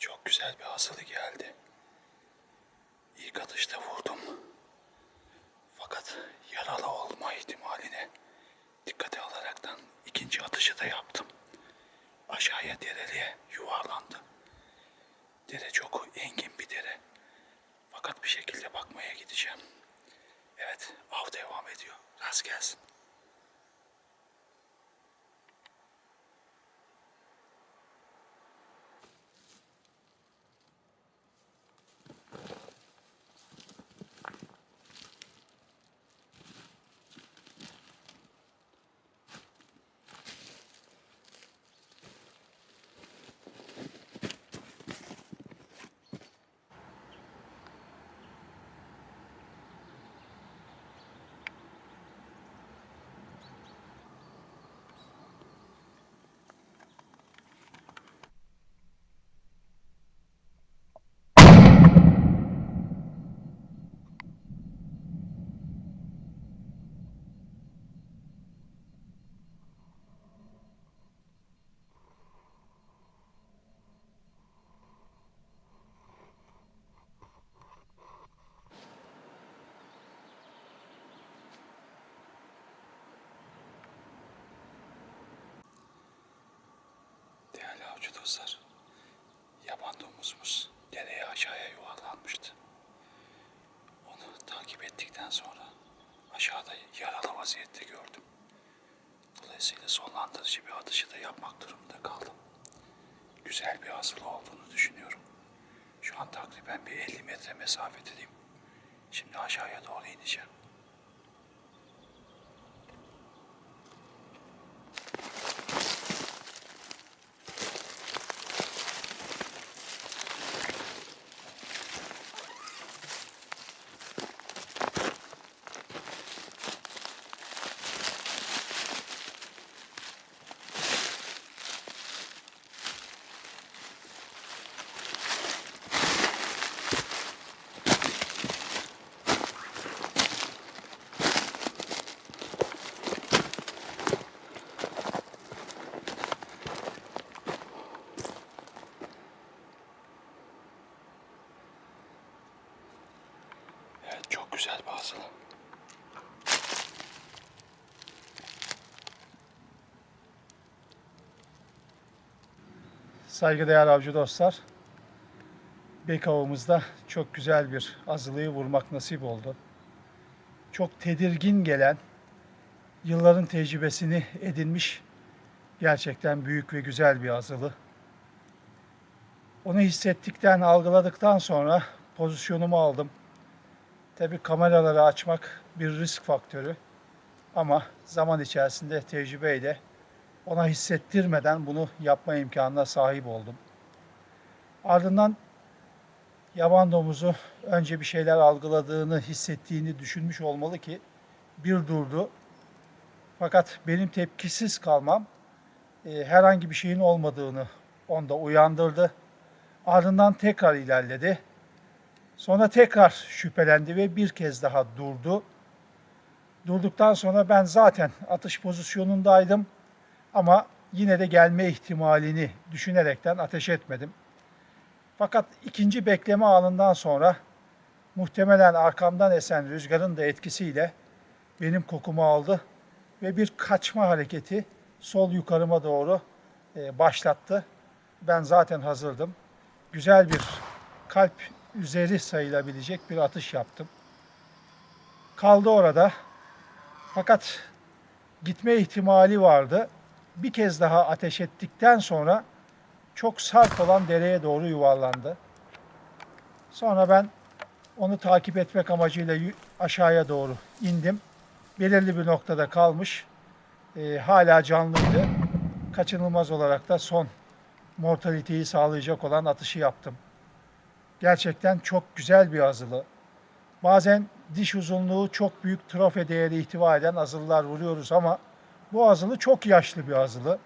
Çok güzel bir hasılı geldi. İlk atışta vurdum. Fakat yaralı olma ihtimaline dikkate alaraktan ikinci atışı da yaptım. Aşağıya dereliğe yuvarlandı. Dere çok engin bir dere. Fakat bir şekilde bakmaya gideceğim. Evet, av devam ediyor. Rast gelsin. Değerli avcı dostlar, yaban domuzumuz dereye aşağıya yuvarlanmıştı. Onu takip ettikten sonra aşağıda yaralı vaziyette gördüm. Dolayısıyla sonlandırıcı bir atışı da yapmak durumunda kaldım. Güzel bir hasılı olduğunu düşünüyorum. Şu an takriben bir 50 metre mesafedeyim. Şimdi aşağıya doğru ineceğim. Evet çok güzel bir hasılı. Saygıdeğer avcı dostlar. Bek avımızda çok güzel bir azılıyı vurmak nasip oldu. Çok tedirgin gelen, yılların tecrübesini edinmiş gerçekten büyük ve güzel bir azılı. Onu hissettikten, algıladıktan sonra pozisyonumu aldım. Tabi kameraları açmak bir risk faktörü. Ama zaman içerisinde tecrübeyle ona hissettirmeden bunu yapma imkanına sahip oldum. Ardından yaban domuzu önce bir şeyler algıladığını, hissettiğini düşünmüş olmalı ki bir durdu. Fakat benim tepkisiz kalmam e, herhangi bir şeyin olmadığını onda uyandırdı. Ardından tekrar ilerledi. Sonra tekrar şüphelendi ve bir kez daha durdu. Durduktan sonra ben zaten atış pozisyonundaydım. Ama yine de gelme ihtimalini düşünerekten ateş etmedim. Fakat ikinci bekleme anından sonra muhtemelen arkamdan esen rüzgarın da etkisiyle benim kokumu aldı ve bir kaçma hareketi sol yukarıma doğru e, başlattı. Ben zaten hazırdım. Güzel bir kalp üzeri sayılabilecek bir atış yaptım. Kaldı orada. Fakat gitme ihtimali vardı bir kez daha ateş ettikten sonra çok sarp olan dereye doğru yuvarlandı. Sonra ben onu takip etmek amacıyla aşağıya doğru indim. Belirli bir noktada kalmış. Ee, hala canlıydı. Kaçınılmaz olarak da son mortaliteyi sağlayacak olan atışı yaptım. Gerçekten çok güzel bir azılı. Bazen diş uzunluğu çok büyük trofe değeri ihtiva eden azılılar vuruyoruz ama bu azılı çok yaşlı bir azılı.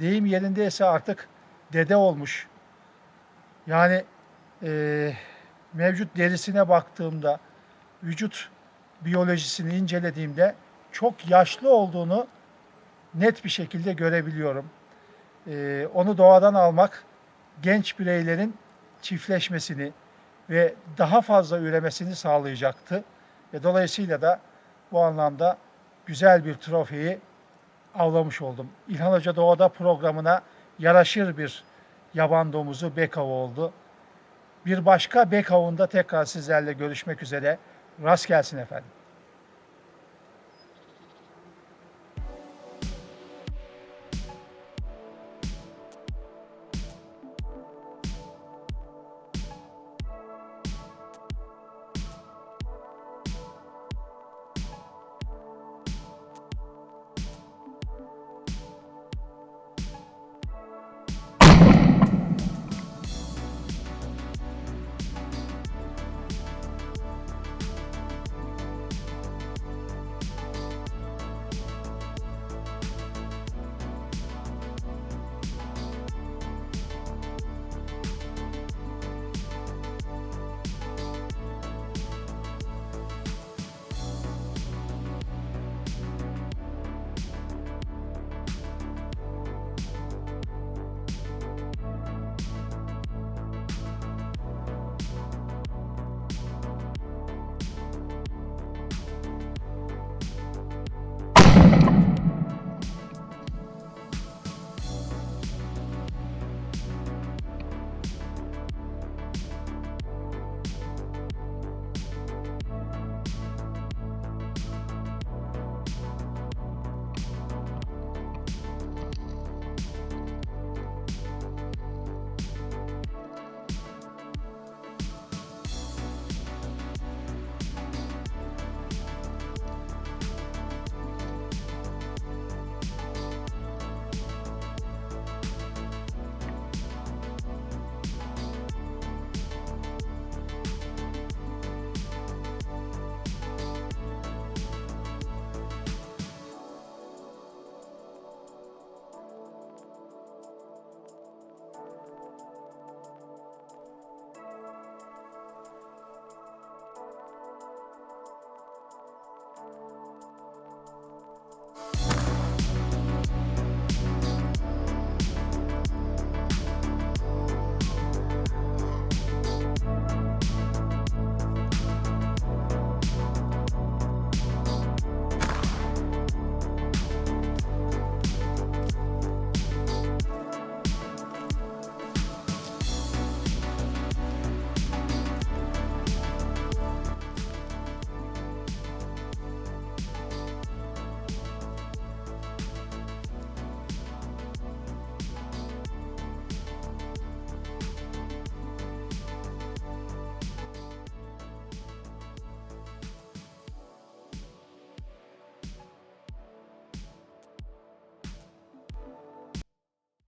Deyim yerindeyse artık dede olmuş. Yani eee, mevcut derisine baktığımda, vücut biyolojisini incelediğimde çok yaşlı olduğunu net bir şekilde görebiliyorum. Eee, onu doğadan almak genç bireylerin çiftleşmesini ve daha fazla üremesini sağlayacaktı. Ve dolayısıyla da bu anlamda güzel bir trofeyi avlamış oldum. İlhan Hoca Doğada programına yaraşır bir yaban domuzu bek avı oldu. Bir başka bek avında tekrar sizlerle görüşmek üzere. Rast gelsin efendim.